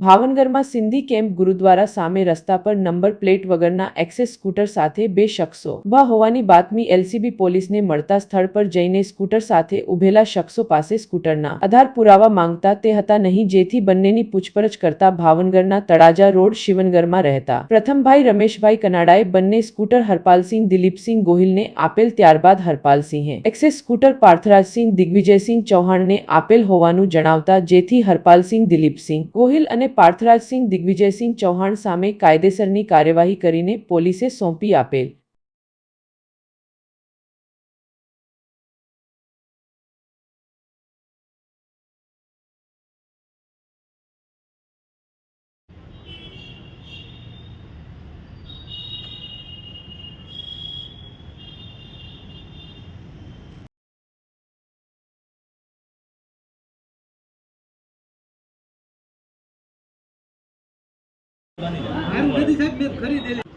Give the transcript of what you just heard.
ભાવનગરમાં સિંધી કેમ્પ ગુરુદ્વારા સામે રસ્તા પર નંબર પ્લેટ વગરના એક્સેસ સ્કૂટર સાથે બે શખ્સો ઊભા હોવાની બાતમી એલસીબી પોલીસને મળતા સ્થળ પર જઈને સ્કૂટર સાથે ઉભેલા શખ્સો પાસે સ્કૂટરના આધાર પુરાવા માંગતા તે હતા નહીં, જેથી બંનેની પૂછપરછ કરતા ભાવનગરના તળાજા રોડ શિવનગરમાં રહેતા. પ્રથમભાઈ રમેશભાઈ કનાડાએ બંને સ્કૂટર હરપાલસિંહ, દિલીપસિંહ ગોહિલને આપેલ ત્યારબાદ હરપાલસિંહે એક્સેસ સ્કૂટર પાર્થરાજસિંહ, દિગ્વિજયસિંહ ચૌહાણને આપેલ હોવાનું જણાવતા જેથી હરપાલસિંહ, દિલીપસિંહ ગોહિલ અને પાર્થરાજસિંહ દિગ્વિજયસિંહ ચૌહાણ સામે કાયદેસરની કાર્યવાહી કરીને પોલીસે સોંપી આપેલ. મારું નથી સાહેબ મેં ખરીદેલી.